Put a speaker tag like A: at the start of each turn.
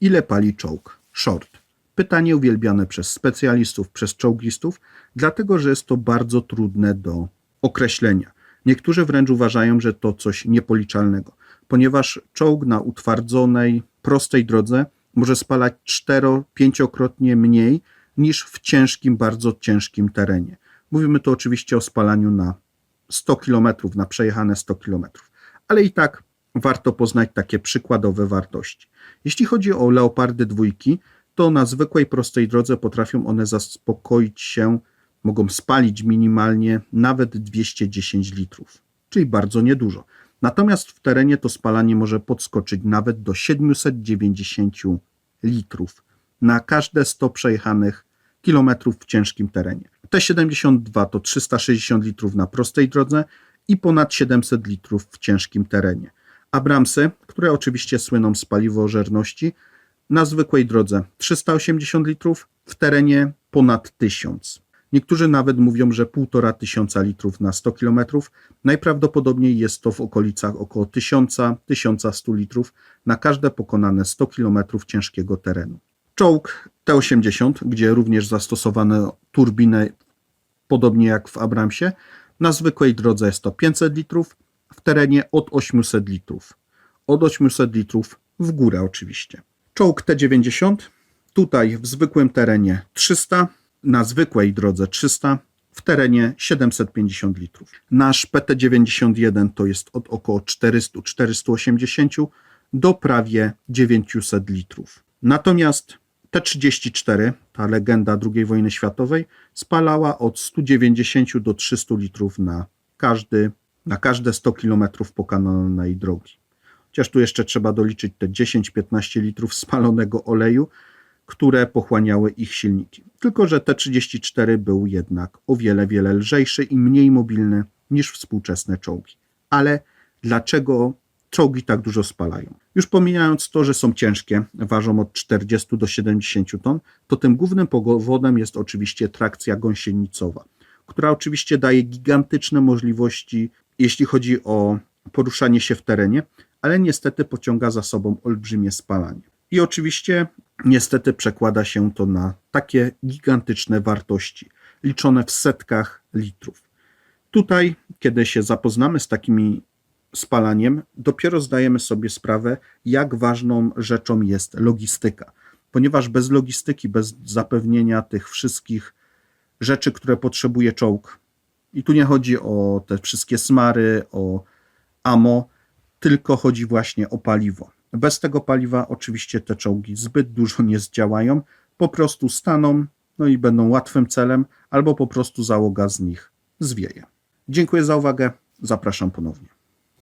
A: Ile pali czołg? Short. Pytanie uwielbiane przez specjalistów, przez czołgistów, dlatego że jest to bardzo trudne do określenia. Niektórzy wręcz uważają, że to coś niepoliczalnego, ponieważ czołg na utwardzonej, prostej drodze może spalać cztero-pięciokrotnie mniej niż w ciężkim, bardzo ciężkim terenie. Mówimy tu oczywiście o spalaniu na 100 km, na przejechane 100 km, ale i tak warto poznać takie przykładowe wartości. Jeśli chodzi o leopardy dwójki, to na zwykłej, prostej drodze potrafią one zaspokoić się, mogą spalić minimalnie nawet 210 litrów, czyli bardzo niedużo. Natomiast w terenie to spalanie może podskoczyć nawet do 790 litrów na każde 100 przejechanych kilometrów w ciężkim terenie. T72 to 360 litrów na prostej drodze i ponad 700 litrów w ciężkim terenie. Abramsy, które oczywiście słyną z paliwożerności, na zwykłej drodze 380 litrów, w terenie ponad 1000. Niektórzy nawet mówią, że 1,5 tysiąca litrów na 100 km. Najprawdopodobniej jest to w okolicach około 1000-1100 litrów na każde pokonane 100 km ciężkiego terenu. Czołg T-80, gdzie również zastosowano turbinę, podobnie jak w Abramsie, na zwykłej drodze jest to 500 litrów, w terenie od 800 litrów. Od 800 litrów w górę oczywiście. Czołg T-90, tutaj w zwykłym terenie 300, na zwykłej drodze 300, w terenie 750 litrów. Nasz PT-91 to jest od około 400-480 do prawie 900 litrów. Natomiast T-34, ta legenda II wojny światowej, spalała od 190 do 300 litrów na, każdy, na każde 100 km pokonanej drogi. Chociaż tu jeszcze trzeba doliczyć te 10-15 litrów spalonego oleju, które pochłaniały ich silniki. Tylko, że T-34 był jednak o wiele, wiele lżejszy i mniej mobilny niż współczesne czołgi. Ale dlaczego czołgi tak dużo spalają? Już pomijając to, że są ciężkie, ważą od 40 do 70 ton, to tym głównym powodem jest oczywiście trakcja gąsienicowa, która oczywiście daje gigantyczne możliwości, jeśli chodzi o poruszanie się w terenie, ale niestety pociąga za sobą olbrzymie spalanie. I oczywiście niestety przekłada się to na takie gigantyczne wartości, liczone w setkach litrów. Tutaj, kiedy się zapoznamy z takimi spalaniem, dopiero zdajemy sobie sprawę, jak ważną rzeczą jest logistyka. Ponieważ bez logistyki, bez zapewnienia tych wszystkich rzeczy, które potrzebuje czołg, i tu nie chodzi o te wszystkie smary, o amo, tylko chodzi właśnie o paliwo. Bez tego paliwa oczywiście te czołgi zbyt dużo nie zdziałają, po prostu staną, no i będą łatwym celem, albo po prostu załoga z nich zwieje. Dziękuję za uwagę, zapraszam ponownie.